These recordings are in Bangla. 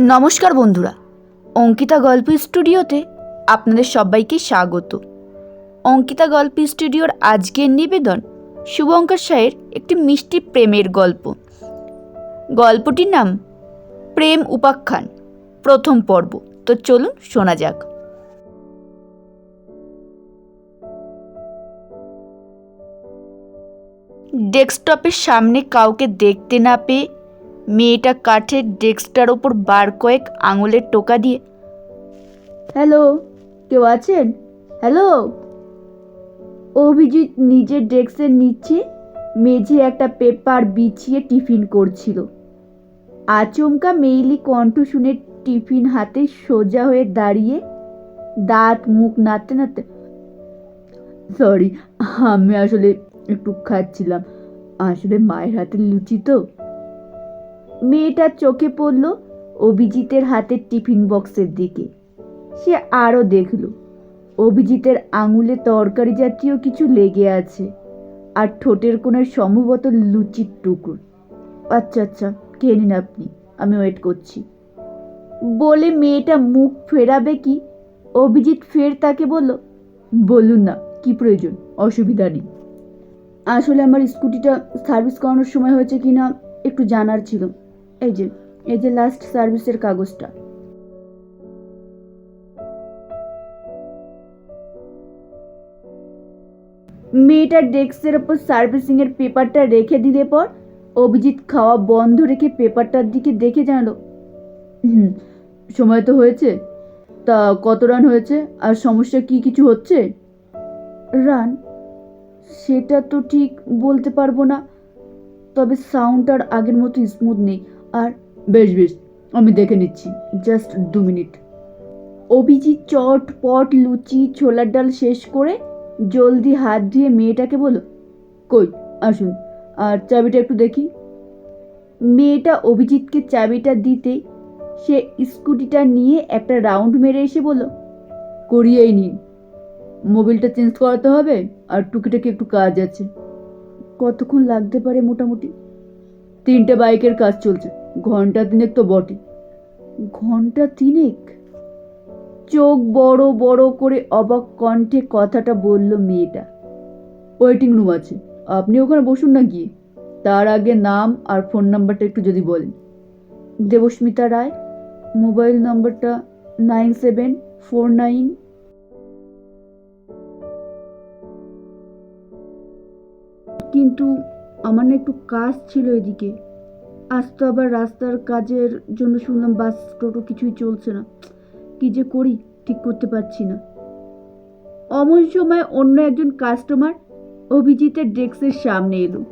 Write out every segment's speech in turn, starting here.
নমস্কার বন্ধুরা, অঙ্কিতা গল্প স্টুডিওতে আপনাদের সবাইকে স্বাগত। অঙ্কিতা গল্প স্টুডিওর আজকের নিবেদন শুভঙ্কর সাহের একটি মিষ্টি প্রেমের গল্প। গল্পটির নাম, প্রেম উপাখ্যান, প্রথম পর্ব। তো চলুন শোনা যাক। ডেস্কটপের সামনে কাউকে দেখতে না পেয়ে মেয়েটা কাঠের ডেস্কটার ওপর বার কয়েক আঙুলের টোকা দিয়ে, হ্যালো, কেউ আছেন? হ্যালো? অভিজিৎ নিজের ডেস্কের নিচে মেঝে একটা পেপার বিছিয়ে টিফিন করছিল। আচমকা মেইলি কণ্ঠ শুনে টিফিন হাতে সোজা হয়ে দাঁড়িয়ে দাঁত মুখ নাড়তে নাড়তে, সরি, আমি আসলে একটু খাচ্ছিলাম। আসলে মায়ের হাতের লুচি তো। মেয়েটার চোখে পড়ল অভিজিতের হাতের টিফিন বক্সের দিকে। সে আরও দেখল, অভিজিতের আঙুলে তরকারি জাতীয় কিছু লেগে আছে আর ঠোঁটের কোণায় সম্ভবত লুচির টুকরো। আচ্ছা আচ্ছা খেয়ে নিন আপনি, আমি ওয়েট করছি। বলে মেয়েটা মুখ ফেরাবে কি? অভিজিৎ ফের তাকে বলল, বলুন না, কি প্রয়োজন? অসুবিধা নেই। আসলে আমার স্কুটিটা সার্ভিস করানোর সময় হয়েছে কি না একটু জানার ছিল। এই যে এই যে লাস্ট সার্ভিসের কাগজটা। মেয়েটার ডেস্কের ওপর সার্ভিসিংয়ের পেপারটা রেখে দিলে পর অভিজিৎ খাওয়া বন্ধ রেখে পেপারটার দিকে দেখে জানালো, হুম, সময় তো হয়েছে। তা কত রান হয়েছে? আর সমস্যা কি কিছু হচ্ছে? রান? সেটা তো ঠিক বলতে পারব না। তবে সাউন্ড আর আগের মতো স্মুথ নেই। আর বেশ বেশ, আমি দেখে নিচ্ছি। জাস্ট দু মিনিট। অভিজিৎ চট পট লুচি, ছোলার ডাল শেষ করে জলদি হাত ধুয়ে মেয়েটাকে বলো কই, আসুন, আর চাবিটা একটু দেখি। মেয়েটা অভিজিৎকে চাবিটা দিতেই সে স্কুটিটা নিয়ে একটা রাউন্ড মেরে এসে বলল, করিয়েই নিন। মোবিলটা চেঞ্জ করাতে হবে আর টুকিটাকি একটু কাজ আছে। কতক্ষণ লাগতে পারে মোটামুটি? তিনটে বাইকের কাজ চলছে। ঘণ্টা তিনেক তো বটে। ঘণ্টা তিনেক? চোখ বড় বড় করে অবাক কণ্ঠে কথাটা বলল মেয়েটা। ওয়েটিং রুম আছে। আপনি ওখানে বসুন না গিয়ে। তার আগে নাম আর ফোন নাম্বারটা একটু যদি বলেন। দেবস্মিতা রায়, মোবাইল নম্বরটা নাইন সেভেন ফোর নাইন। কিন্তু আমার না একটু কাজ ছিল এদিকে। আজ তো আবার রাস্তার কাজের জন্য শুনলাম বাস, টোটো কিছুই চলছে না। কি যে করি, ঠিক করতে পারছি না। অমন সময় অন্য একজন কাস্টমার অভিজিতের ডেস্কের সামনে এলো।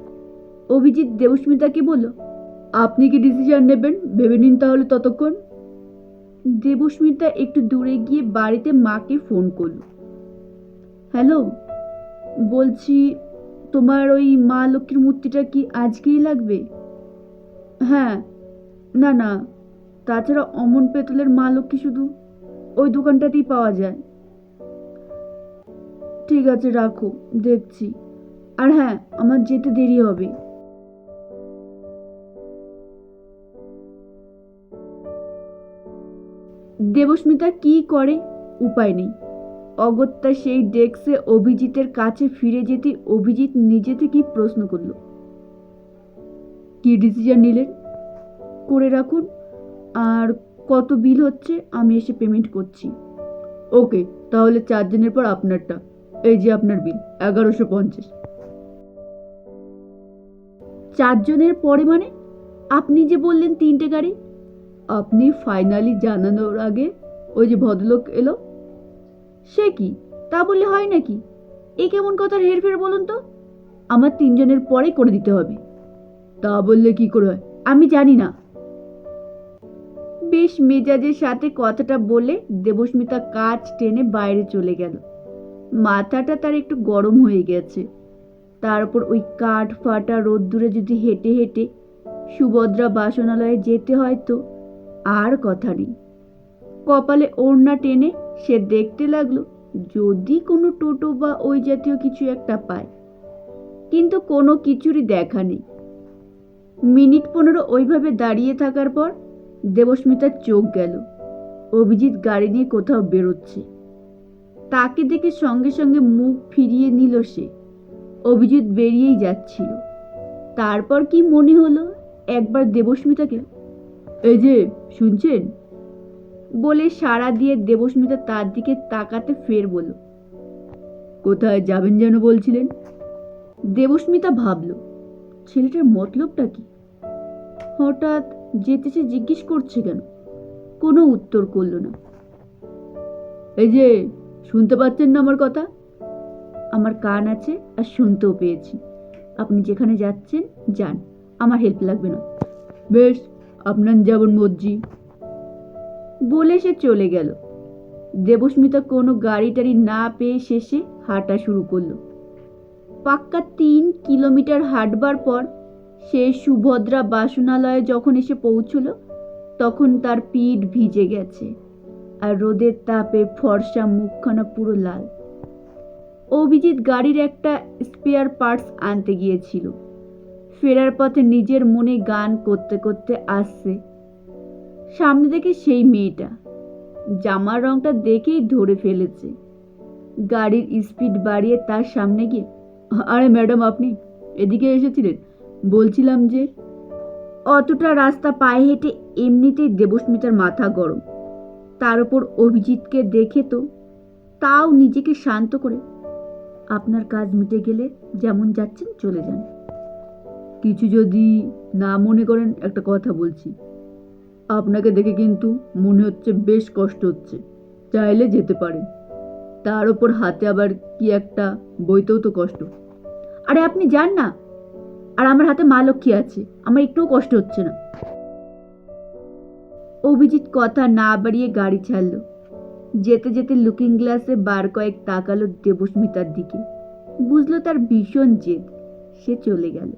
অভিজিৎ দেবস্মিতাকে বলল, আপনি কি ডিসিশন নেবেন? ভেবে নিন তাহলে ততক্ষণ। দেবস্মিতা একটু দূরে গিয়ে বাড়িতে মাকে ফোন করল। হ্যালো বলছি তোমার ওই মা লক্ষ্মীর মূর্তিটা কি আজকেই লাগবে? হ্যাঁ না না, তাছাড়া অমন পেতলের মা লক্ষ্মী শুধু ওই দোকানটাতেই পাওয়া যায়। ঠিক আছে, রাখো, দেখছি। আর হ্যাঁ আমার যেতে দেরি হবে। দেবস্মিতা কি করে? উপায় নেই। অগত্যা সেই ডেস্কে অভিজিতের কাছে ফিরে যেতে অভিজিৎ নিজে থেকেই প্রশ্ন করল। কি ডিসিশন নিলেন? করে রাখুন। আর কত বিল হচ্ছে, আমি এসে পেমেন্ট করছি। ওকে তাহলে চার দিনের পর আপনারটা। এই যে আপনার বিল এগারোশো পঞ্চাশ। চারজনের পরে মানে? আপনি যে বললেন তিনটে গাড়ি, আপনি ফাইনালি জানানোর আগে ওই যে ভদ্রলোক এলো? সে কি? তা বললে হয় নাকি? এ কেমন কথার হেরফের বলুন তো? আমার তিনজনের পরে করে দিতে হবে। তা বললে কি করে হয়? আমি জানি না। বেশ মেজাজের সাথে কথাটা বলে দেবস্মিতা কাজ টেনে বাইরে চলে গেল। মাথাটা তার একটু গরম হয়ে গেছে। তারপর ওই কাঠ ফাটা রোদ্দুরে যদি হেঁটে হেঁটে সুভদ্রা বাসনালয়ে যেতে হয় তো আর কথা নেই। কপালে ওড়না টেনে সে দেখতে লাগল, যদি কোনো টোটো বা ওই জাতীয় কিছু একটা পায়। কিন্তু কোনো কিছুরই দেখা নেই। মিনিট পনেরো ওইভাবে দাঁড়িয়ে থাকার পর দেবস্মিতার চোখ গেল। অভিজিৎ গাড়ি নিয়ে কোথাও বেরোচ্ছে। তাকে দেখে সঙ্গে সঙ্গে মুখ ফিরিয়ে নিল সে। অভিজিৎ বেরিয়েই যাচ্ছিল। তারপর কি মনে হলো একবার দেবস্মিতাকে? এই যে, শুনছেন? বলে সাড়া দিয়ে দেবস্মিতা তার দিকে তাকাতে ফের বলল, কোথায় যাবেন যেন বলছিলেন? দেবস্মিতা ভাবল, ছেলেটার মতলবটা কি? হঠাৎ যেতে সে জিজ্ঞেস করছে কেন? কোনো উত্তর করল না। এই যে, শুনতে পাচ্ছেন না আমার কথা? আমার কান আছে আর শুনতেও পেয়েছি। আপনি যেখানে যাচ্ছেন, যান। আমার হেল্প লাগবে না। বেশ, আপনার যেমন মর্জি। বলে সে চলে গেল। দেবস্মিতা কোনো গাড়ি টাড়ি না পেয়ে শেষে হাঁটা শুরু করল। পাক্কা তিন কিলোমিটার হাঁটবার পর সে সুভদ্রা বাসনালয়ে যখন এসে পৌঁছলো, তখন তার পিঠ ভিজে গেছে আর রোদের তাপে ফর্সা মুখখানা পুরো লাল। অভিজিৎ গাড়ির একটা স্পেয়ার পার্টস আনতে গিয়েছিল। ফেরার পথে নিজের মনে গান করতে করতে আসছে। সামনে দেখে সেই মেয়েটা, জামার রংটা দেখেই ধরে ফেলেছে। গাড়ির স্পিড বাড়িয়ে তার সামনে গিয়ে, আরে ম্যাডাম, আপনি এদিকে এসেছিলেন? বলছিলাম যে, অতটা রাস্তা পায়ে হেঁটে এমনিতেই দেবস্মিতার মাথা গরম। তার উপর অভিজিৎকে দেখে তো, তাও নিজেকে শান্ত করে। আপনার কাজ মিটে গেলে যেমন যাচ্ছেন চলে যান। কিছু যদি না মনে করেন, একটা কথা বলছি। আপনাকে দেখে কিন্তু মনে হচ্ছে বেশ কষ্ট হচ্ছে। চাইলে যেতে পারেন। তার ওপর হাতে আবার কি একটা বইতেও তো কষ্ট। আরে আপনি যান না। আর আমার হাতে মা লক্ষ্মী আছে। আমার একটুও কষ্ট হচ্ছে না। অভিজিৎ কথা না বাড়িয়ে গাড়ি ছাড়লো। যেতে যেতে লুকিং গ্লাসে বার কয়েক তাকালো দেবস্মিতার দিকে। বুঝলো তার ভীষণ জেদ। সে চলে গেল।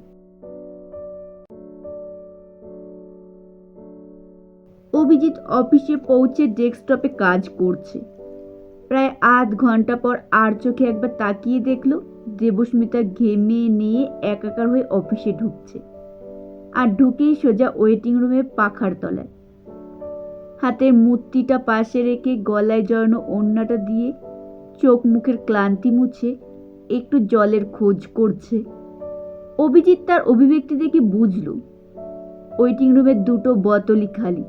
অভিজিৎ অফিসে পৌঁছে ডেস্কটপে কাজ করছে। প্রায় আধ ঘণ্টা পর আর চোখে একবার তাকিয়ে দেখল দেবস্মিতা ঘেমে নিয়ে একাকার হয়ে অফিসে ঢুকছে আর ঢুকেই সোজা ওয়েটিং রুমে পাখার তলায়। হাতের মূর্তিটা পাশে রেখে গলায় জড়ানো ওড়নাটা দিয়ে চোখ মুখের ক্লান্তি মুছে একটু জলের খোঁজ করছে। অভিজিৎ তার অভিব্যক্তি দেখে বুঝল, ওয়েটিং রুমের দুটো বোতলই খালি।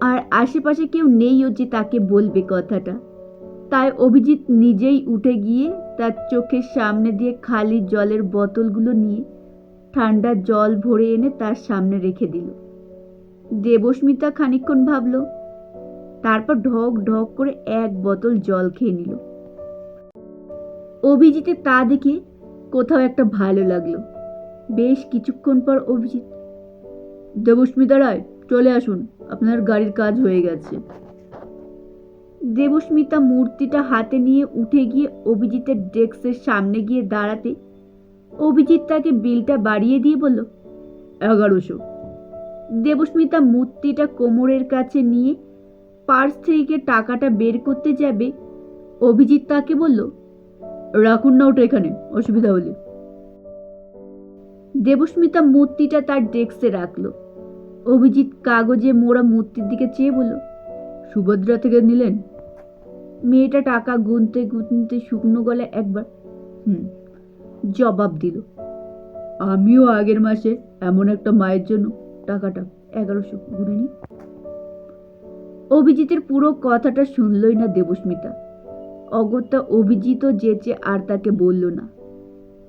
আর আশেপাশে কেউ নেইও যে তাকে বলবে কথাটা। তাই অভিজিৎ নিজেই উঠে গিয়ে তার চোখের সামনে দিয়ে খালি জলের বোতলগুলো নিয়ে ঠান্ডা জল ভরে এনে তার সামনে রেখে দিল। দেবস্মিতা খানিকক্ষণ ভাবল, তারপর ঢক ঢক করে এক বোতল জল খেয়ে নিল। অভিজিতে তা দেখে কোথাও একটা ভালো লাগল। বেশ কিছুক্ষণ পর অভিজিৎ, দেবস্মিতা রায়, চলে আসুন, আপনার গাড়ির কাজ হয়ে গেছে। দেবস্মিতা মূর্তিটা হাতে নিয়ে উঠে গিয়ে অভিজিতের ডেস্কের সামনে গিয়ে দাঁড়াতে অভিজিৎ তাকে বিলটা বাড়িয়ে দিয়ে বলল, এগারোশো। দেবস্মিতা মূর্তিটা কোমরের কাছে নিয়ে পার্স থেকে টাকাটা বের করতে যাবে, অভিজিৎ তাকে বলল, রাখুন না ওটা এখানে, অসুবিধা হলে। দেবস্মিতা মূর্তিটা তার ডেস্কে রাখল। অভিজিৎ কাগজে মোড়া মূর্তির দিকে চেয়ে বলল, সুভদ্রা থেকে নিলেন? মেয়েটা টাকা গুনতে গুনতে শুকনো গলায় একবার, হুম, জবাব দিল, আমিও আগের মাসে এমন একটা মায়ের জন্য টাকাটা এগারোশো গুনে নি অভিজিতের পুরো কথাটা শুনলই না দেবস্মিতা। অগত্যা অভিজিতও যেচে আর তাকে বলল না।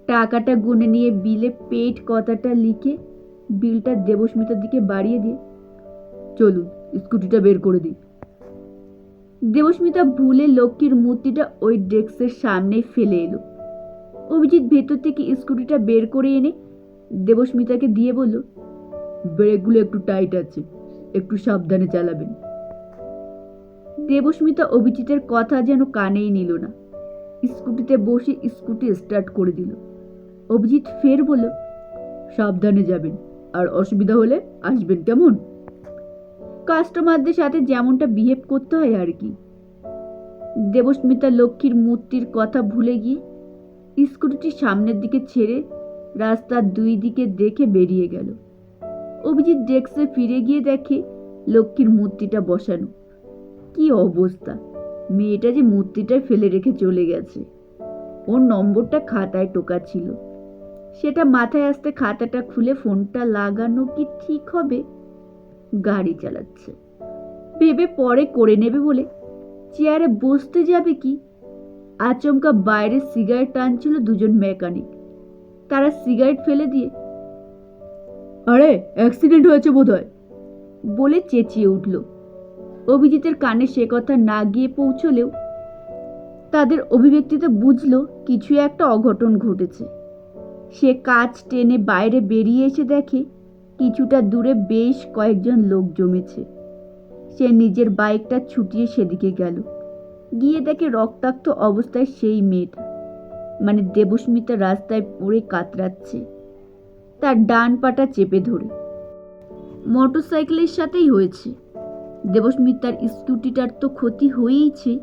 টাকাটা গুনে নিয়ে বিলে পেট কথাটা লিখে বিলটা দেবস্মিতার দিকে বাড়িয়ে দিয়ে, চলুন, স্কুটিটা বের করে দিই। দেবস্মিতা ভুলে লক্ষ্মীর মূর্তিটা ওই ডেস্কের সামনে ফেলে এলো। অভিজিৎ ভেতর থেকে স্কুটিটা বের করে এনে দেবস্মিতাকে দিয়ে বলল, ব্রেকগুলো একটু টাইট আছে, একটু সাবধানে চালাবেন। দেবস্মিতা অভিজিতের কথা যেন কানেই নিল না। স্কুটিতে বসে স্কুটি স্টার্ট করে দিল। অভিজিৎ ফের বলল, সাবধানে যাবেন, আর অসুবিধা হলে আসবেন কেমন? কাস্টমারদের সাথে যেমনটা বিহেভ করতে হয় আর কি। দেবস্মিতা লক্ষ্মীর মূর্তির কথা ভুলে গিয়ে স্কুটিটি সামনের দিকে ছেড়ে রাস্তার দুই দিকে দেখে বেরিয়ে গেল। অভিজিৎ ডেস্কে ফিরে গিয়ে দেখে লক্ষ্মীর মূর্তিটা বসানো। কি অবস্থা? মেয়েটা যে মূর্তিটা ফেলে রেখে চলে গেছে। ওর নম্বরটা খাতায় টোকা ছিল। সেটা মাথায় আসতে খাতাটা খুলে ফোনটা লাগানো কি ঠিক হবে? গাড়ি চালাচ্ছে। ভেবে পরে করে নেবে বলে চেয়ারে বসতে যাবে কি? আচমকা বাইরে সিগারেট টানছিল দুজন মেকানিক। তারা সিগারেট ফেলে দিয়ে, আরে, অ্যাক্সিডেন্ট হয়েছে বোধহয়? বলে চেঁচিয়ে উঠল। অভিজিতের কানে সে কথা না গিয়ে পৌঁছলেও তাদের অভিব্যক্তিতে বুঝল কিছু একটা অঘটন ঘটেছে। সে কাজ টেনে বাইরে বেরিয়ে এসে দেখে কিছুটা দূরে বেশ কয়েকজন লোক জমেছে। সে নিজের বাইকটা ছুটিয়ে সেদিকে গেল। গিয়ে দেখে রক্তাক্ত অবস্থায় সেই মেয়েটা মানে দেবস্মিতা রাস্তায় পড়ে কাতরাচ্ছে, তার ডান পাটা চেপে ধরে। মোটরসাইকেলের সাথেই হয়েছে। দেবস্মিতার স্কুটিটার তো ক্ষতি হয়েইছে,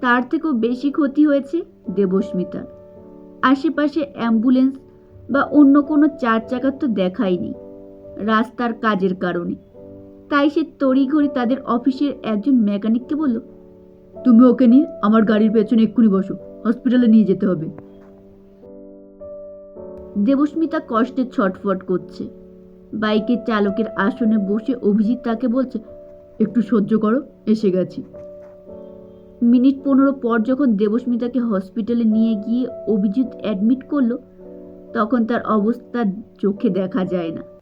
তার থেকেও বেশি ক্ষতি হয়েছে দেবস্মিতার। আশেপাশে অ্যাম্বুলেন্স বা অন্য কোনো চার চাকার তো দেখায়নি রাস্তার কাজের কারণে। তাই সে তড়িঘড়ি তাদের অফিসের একজন মেকানিককে বলল, তুমি ওকে নিয়ে আমার গাড়ির পেছনে এক্ষুনি বসো, হসপিটালে নিয়ে যেতে হবে। দেবস্মিতা কষ্টে ছটফট করছে। বাইকের চালকের আসনে বসে অভিজিৎ তাকে বলছে, একটু সহ্য করো, এসে গেছি। মিনিট পনেরো পর যখন দেবস্মিতাকে হসপিটালে নিয়ে গিয়ে অভিজিৎ অ্যাডমিট করল, তখন তার অবস্থা চোখে দেখা যায় না।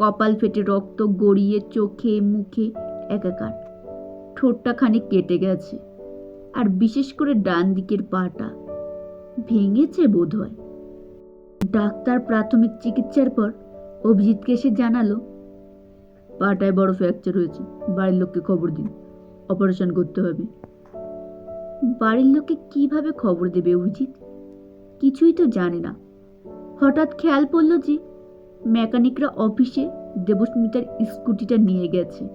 কপাল ফেটে রক্ত গড়িয়ে চোখে, মুখে একাকার। ঠোঁটটা খানিক কেটে গেছে আর বিশেষ করে ডান দিকের পাটা ভেঙেছে বোধহয়। ডাক্তার প্রাথমিক চিকিৎসার পর অভিজিৎকে এসে জানালো, পাটায় বড় ফ্র্যাকচার হয়েছে, বাড়ির লোককে খবর দিন, অপারেশন করতে হবে। বাড়ির লোককে কীভাবে খবর দেবে অভিজিৎ? কিছুই তো জানে না। হঠাৎ খেয়াল পড়ল যে মেকানিকরা অফিসে দেবস্মিতার স্কুটিটা নিয়ে গেছে।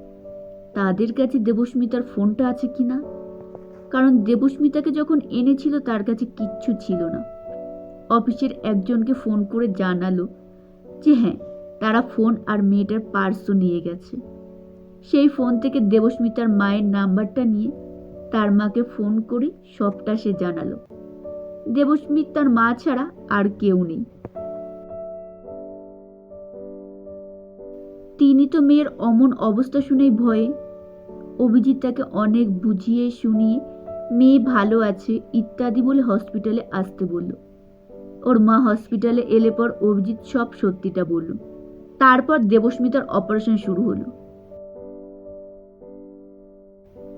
তাদের কাছে দেবস্মিতার ফোনটা আছে কি না? কারণ দেবস্মিতাকে যখন এনেছিল তার কাছে কিচ্ছু ছিল না। অফিসের একজনকে ফোন করে জানালো যে হ্যাঁ তারা ফোন আর মেয়েটার পার্সও নিয়ে গেছে। সেই ফোন থেকে দেবস্মিতার মায়ের নাম্বারটা নিয়ে তার মাকে ফোন করে সবটা সে জানালো। দেবস্মিতার মা ছাড়া আর কেউ নেই। তিনি তো মেয়ের অমন অবস্থা শুনেই ভয়ে। অভিজিৎ তাকে অনেক বুঝিয়ে শুনিয়ে মেয়ে ভালো আছে, ইত্যাদি বলে হসপিটালে আসতে বলল। ওর মা হসপিটালে এলে পর অভিজিৎ সব সত্যিটা বলল। তারপর দেবস্মিতার অপারেশন শুরু হলো।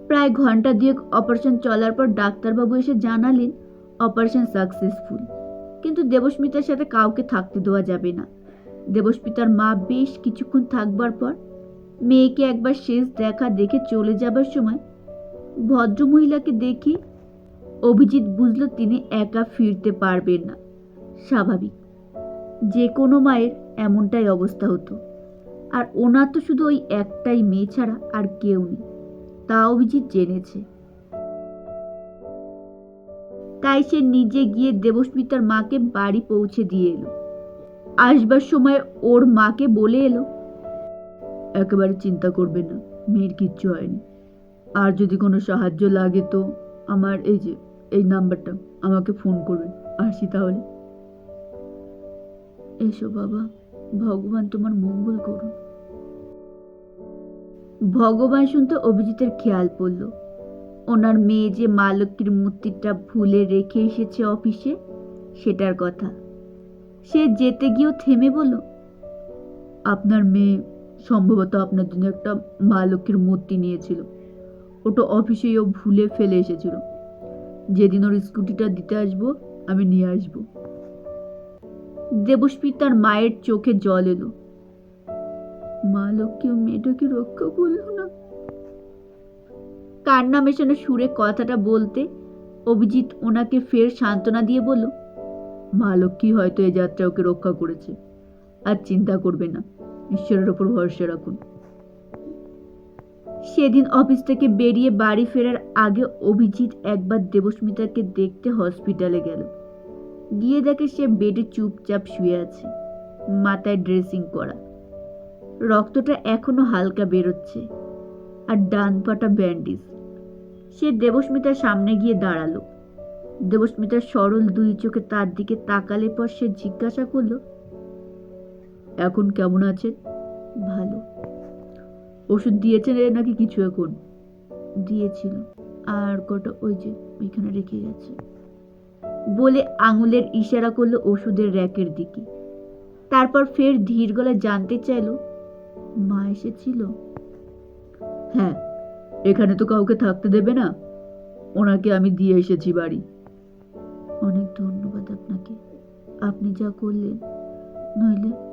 প্রায় ঘণ্টা দুয়েক অপারেশন চলার পর ডাক্তারবাবু এসে জানালেন অপারেশন সাকসেসফুল কিন্তু দেবস্মিতার সাথে কাউকে থাকতে দেওয়া যাবে না। দেবস্মিতার মা বেশ কিছুক্ষণ থাকবার পর মেয়েকে একবার শেষ দেখা দেখে চলে যাবার সময় ভদ্রমহিলাকে দেখে অভিজিৎ বুঝল তিনি একা ফিরতে পারবেন না। স্বাভাবিক, যে কোনো মায়ের এমনটাই অবস্থা হতো। আর ওনার তো শুধু ওই একটাই মেয়ে ছাড়া আর কেউ নেই, তা অভিজিৎ জেনেছে। তাই সে নিজে গিয়ে দেবস্মিতার মাকে বাড়ি পৌঁছে দিয়ে এলো। আসবার সময় ওর মাকে বলে এলো। একেবারে চিন্তা করবে না, মেয়ের কিচ্ছু হয়নি। আর যদি কোনো সাহায্য লাগে তো আমার এই যে, এই নাম্বারটা, আমাকে ফোন করবেন আসি তাহলে। এসো বাবা, ভগবান তোমার মঙ্গল করুন ভগবান শুনতে অভিজিতের খেয়াল পড়ল। ওনার মেয়ে যে মা লক্ষ্মীর মূর্তিটা ভুলে রেখে এসেছে অফিসে, সেটার কথা। সে যেতে গিয়েও থেমে বলল, আপনার মেয়ে সম্ভবত আপনার জন্য একটা মা লক্ষ্মীর মূর্তি নিয়েছিল। ওটা অফিসেই ও ভুলে ফেলে এসেছিল। যেদিন ওর স্কুটিটা দিতে আসব, আমি নিয়ে আসব আসব দেবস্মিতার মায়ের চোখে জল এলো। মা লক্ষ্মী মেয়েটাকে রক্ষা করল না। কান্না মেশানো সুরে কথাটা বলতে অভিজিৎ ওনাকে ফের সান্ত্বনা দিয়ে বলল মা লক্ষ্মী হয়তো এই যাত্রা ওকে রক্ষা করেছে। আর চিন্তা করবে না, ঈশ্বরের ওপর ভরসা রাখুন। সেদিন অফিস থেকে বেরিয়ে বাড়ি ফেরার আগে অভিজিৎ একবার দেবস্মিতাকে দেখতে হসপিটালে গেল। গিয়ে দেখে সে বেডে চুপচাপ শুয়ে আছে, মাথায় ড্রেসিং করা। রক্তটা এখনও হালকা বেরোচ্ছে, আর ডান পাটা ব্যান্ডেজ। সে দেবস্মিতার সামনে গিয়ে দাঁড়াল। দেবস্মিতার সরল দুই চোখে তার দিকে তাকালে পর সে জিজ্ঞাসা করল, এখন কেমন আছেন? ভালো। ওষুধ দিয়েছেন নাকি কিছু এখন? দিয়েছিল। আর কটা ওই যে ওইখানে রেখে গেছে। বলে আঙুলের ইশারা করল ওষুধের র্যাকের দিকে। তারপর ফের ধীর গলায় জানতে চাইলো, মা এসেছিল? হ্যাঁ এখানে তো কাউকে থাকতে দেবে না। ওনাকে আমি দিয়ে এসেছি বাড়ি। অনেক ধন্যবাদ আপনাকে। আপনি যা করলেন নইলে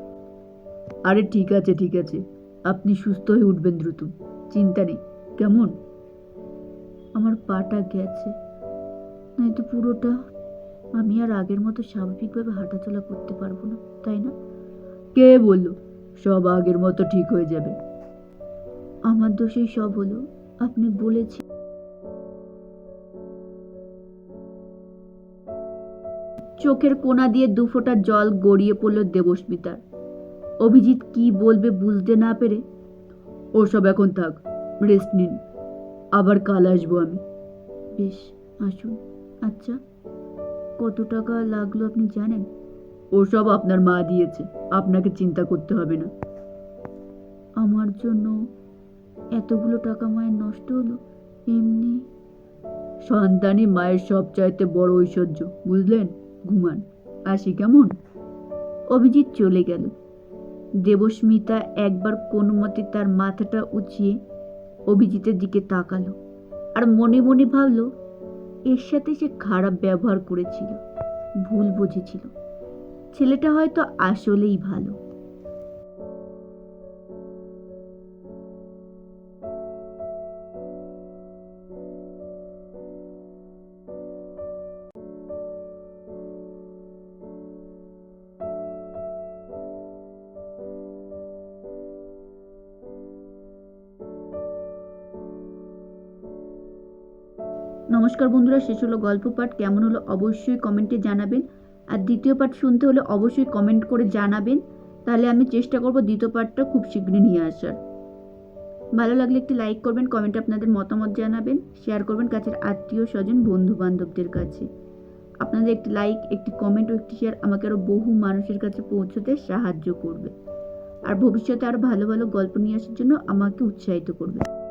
আরে ঠিক আছে ঠিক আছে। আপনি সুস্থ হয়ে উঠবেন দ্রুত। চিন্তা নেই। কেমন? আমার পাটা গেছে। নয়তো পুরোটা আমি আর আগের মতো স্বাভাবিকভাবে হাঁটাচলা করতে পারব না তাই না? কে বলল? সব আগের মতো ঠিক হয়ে যাবে। আমার দোষেই সব হলো। আপনি বলেছি চোখের কোনা দিয়ে দুফোঁটা জল গড়িয়ে পড়ল দেবস্মিতার। অভিজিৎ কি বলবে বুঝতে না পেরে, ওসব এখন থাক রেস্ট নিন, আবার কাল আসব আমি। বেশ, আসুন আচ্ছা কত টাকা লাগল আপনি জানেন? ওসব আপনার মা দিয়েছে, আপনাকে চিন্তা করতে হবে না। আমার জন্য এতগুলো টাকা মায়ের নষ্ট হলো, এমনি? সন্তানই মায়ের সব চাইতে বড় ঐশ্বর্য, বুঝলেন? ঘুমান। আসি কেমন? অভিজিৎ চলে গেল। দেবস্মিতা একবার কোনো মতে তার মাথাটা উঁচিয়ে অভিজিতের দিকে তাকালো আর মনে মনে ভাবল, এর সাথে সে খারাপ ব্যবহার করেছিল, ভুল বুঝেছিল। ছেলেটা হয়তো আসলেই ভালো। নমস্কার বন্ধুরা, শেষ হলো গল্প পাঠ। কেমন হলো অবশ্যই কমেন্টে জানাবেন। আর দ্বিতীয় পাঠ শুনতে হলে অবশ্যই কমেন্ট করে জানাবেন। তাহলে আমি চেষ্টা করব দ্বিতীয় পাঠটা খুব শীঘ্রই নিয়ে আসার। ভালো লাগলে একটি লাইক করবেন কমেন্টে আপনাদের মতামত জানাবেন শেয়ার করবেন কাছের আত্মীয়, স্বজন বন্ধু বান্ধবদের কাছে। আপনাদের একটি লাইক একটি কমেন্ট ও একটি শেয়ার আমাকে আরও বহু মানুষের কাছে পৌঁছতে সাহায্য করবে। আর ভবিষ্যতে আরও ভালো ভালো গল্প নিয়ে আসার জন্য আমাকে উৎসাহিত করবে।